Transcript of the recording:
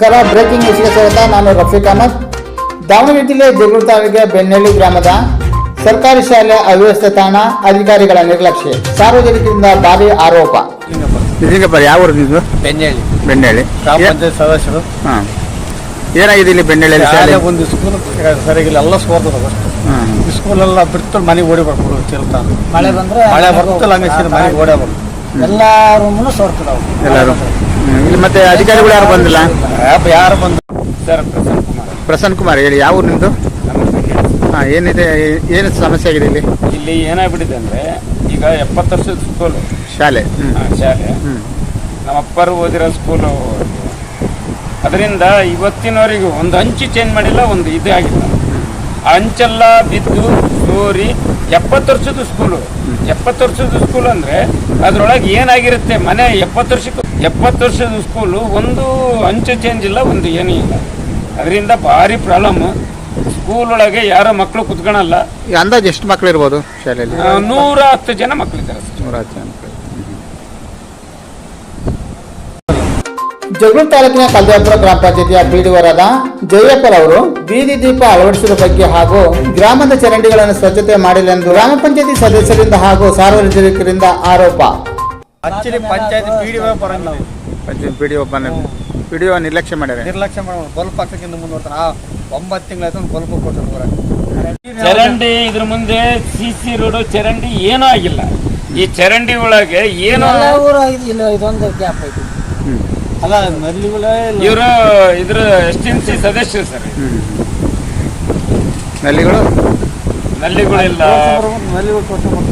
ನಮಸ್ಕಾರ. ಬ್ರೇಕಿಂಗ್ ನ್ಯೂಸ್ಗೆ ಸ್ವಾಗತ. ನಾನು ರಫೀಕ್ ಅಹಮದ್. ದಾವಣಗೆರೆ ಜಿಲ್ಲೆ ಜಗಳೂರು ತಾಲೂಕಿನ ಬೆನ್ನಳ್ಳಿ ಗ್ರಾಮದ ಸರ್ಕಾರಿ ಶಾಲೆ ಅವ್ಯವಸ್ಥೆ ತಾಣ ಅಧಿಕಾರಿಗಳ ನಿರ್ಲಕ್ಷ್ಯ. ಸಾರ್ವಜನಿಕರಿಂದ ಭಾರಿ ಆರೋಪ. ನಿಜಂಗಪ್ಪ ಯಾವ ಊರು ನಿಮ್ದು? ಗ್ರಾಮ ಪಂಚಾಯತ್ ಸದಸ್ಯರು. ಹಾಂ. ಏನಾಗಿದೆ ಇಲ್ಲಿ ಬೆಣ್ಣೆಳ್ಳಿಯಲ್ಲಿ ಶಾಲೆ? ಶಾಲೆ ಒಂದು ಸ್ಕೂಲ್ ಸರಿಗಿಲ್ಲ ಎಲ್ಲ ಸೋರ್ತದ ಅಷ್ಟು. ಹಾಂ. ಈ ಸ್ಕೂಲೆಲ್ಲ ಬಿಡ್ತಾರೆ ಮನೆಗೆ ಓಡಿ ಬರ್ಬೋದು ಚಿಲ್ತಾನ ಮಳೆ ಬಂದ್ರೆ ಮಳೆ ಬರ್ತಲ್ಲ ಹಂಗೆ ಸೀದಾ ಮನೆಗೆ ಓಡೇ ಬರ್ಬೋದು. ಎಲ್ಲ ರೂಮನ್ನು ಸೋರ್ತದವು. ಎಲ್ಲರೂ. ಇಲ್ಲಿ ಮತ್ತೆ ಅಧಿಕಾರಿಗಳು ಯಾರು ಬಂದಿಲ್ಲ? ಯಾರು ಬಂದ್ರು? ಸರ್ ಪ್ರಸನ್ನ ಕುಮಾರ್. ಪ್ರಸನ್ನ ಕುಮಾರ್ ಹೇಳಿ ಯಾವ ಊರಿಂದು ನಿಮ್ದು ಹಾಂ ಏನಿದೆ ಏನು ಸಮಸ್ಯೆ ಆಗಿದೆ ಇಲ್ಲಿ? ಇಲ್ಲಿ ಏನಾಗ್ಬಿಟ್ಟಿದೆ ಅಂದ್ರೆ ಈಗ ಎಪ್ಪತ್ತು ವರ್ಷದ ಸ್ಕೂಲು ಶಾಲೆ. ಶಾಲೆ. ನಮ್ಮಪ್ಪರು ನಮ್ಮ ಅಪ್ಪರು ಓದಿರೋ ಸ್ಕೂಲು ಅದರಿಂದ ಇವತ್ತಿನವರೆಗೂ ಒಂದು ಅಂಚು ಚೇಂಜ್ ಮಾಡಿಲ್ಲ ಒಂದು ಇದೇ ಆಗಿಲ್ಲ. ಹಂಚೆಲ್ಲ ಅಂಚೆಲ್ಲ ಬಿದ್ದು ಸೋರಿ ಎಪ್ಪತ್ತು ವರ್ಷದ ಸ್ಕೂಲು ಎಪ್ಪತ್ತು ವರ್ಷದ ಸ್ಕೂಲ್ ಅಂದ್ರೆ ಅದ್ರೊಳಗೆ ಏನಾಗಿರುತ್ತೆ ಮನೆ ಎಪ್ಪತ್ತು ವರ್ಷಕ್ಕೆ ಎಪ್ಪತ್ತು ವರ್ಷದ ಸ್ಕೂಲು ಒಂದು ಅಂಚು ಚೇಂಜ್ ಇಲ್ಲ ಒಂದು ಏನೂ ಇಲ್ಲ. ಅದರಿಂದ ಭಾರಿ ಪ್ರಾಬ್ಲಮ್ ಸ್ಕೂಲ್ ಒಳಗೆ ಯಾರೋ ಮಕ್ಕಳು ಕುತ್ಕೊಳಲ್ಲ. ಈಗ ಅಂದಾಜು ಎಷ್ಟು ಮಕ್ಕಳು ಇರ್ಬೋದು ಶಾಲೆಯಲ್ಲಿ? ನೂರ ಹತ್ತು ಜನ ಮಕ್ಕಳಿದ್ದಾರೆ. ನೂರ ಹತ್ತು ಜನ ಜಗಳ ಜಗಳೂರು ತಾಲೂಕಿನ ಕಲ್ದೇಪುರ ಗ್ರಾಮ ಪಂಚಾಯತಿಯ ಜಯಪ್ಪರ್ ಅವರು ಬೀದಿ ದೀಪ ಅಳವಡಿಸಿದ ಬಗ್ಗೆ ಹಾಗೂ ಗ್ರಾಮದ ಚರಂಡಿಗಳನ್ನು ಸ್ವಚ್ಛತೆ ಮಾಡಿಲ್ಲ ಎಂದು ಗ್ರಾಮ ಪಂಚಾಯತಿ ಸದಸ್ಯರಿಂದ ಹಾಗೂ ಸಾರ್ವಜನಿಕರಿಂದ ಆರೋಪ. ಆಕ್ಚುಲಿ ಪಂಚಾಯತ್ ಪಿ ಡಿ ಬರಂಗಿಲ್ಲ. Panchayat P D O P D O ನಿರ್ಲಕ್ಷ್ಯ ಮಾಡ್ಯಾರ. ನಿರ್ಲಕ್ಷ್ಯ ಮಾಡೋದು ಬಲ್ಪ್ ಹಾಕಕ್ಕಿಂತ ಮುಂದೆ ಆ ಒಂಬತ್ತು ತಿಂಗಳಾಯ್ತು ಒಂದು ಬಲ್ಪ್ ಕೊಟ್ಟರು ಚರಂಡಿ ಇದ್ರ ಮುಂದೆ ಸಿ ಸಿ ರೋಡ್ ಚರಂಡಿ ಏನೂ ಆಗಿಲ್ಲ. ಈ ಚರಂಡಿ ಒಳಗೆ ಏನೋ ಇಲ್ಲ ಇದೊಂದು ಗ್ಯಾಪ್ ಐತಿ. ಅಲ್ಲ ನಲ್ಲಿಗಳೇ ಇವರು ಇದ್ರ ಎಸ್ ಎಂ ಸಿ ಸದಸ್ಯರು ಸರ್ ನಲ್ಲಿಗಳು ನಲ್ಲಿಗಳಿಲ್ಲ ನಲ್ಲಿಗಳು ತೋರ್ಸ್ಕೊಂಡ್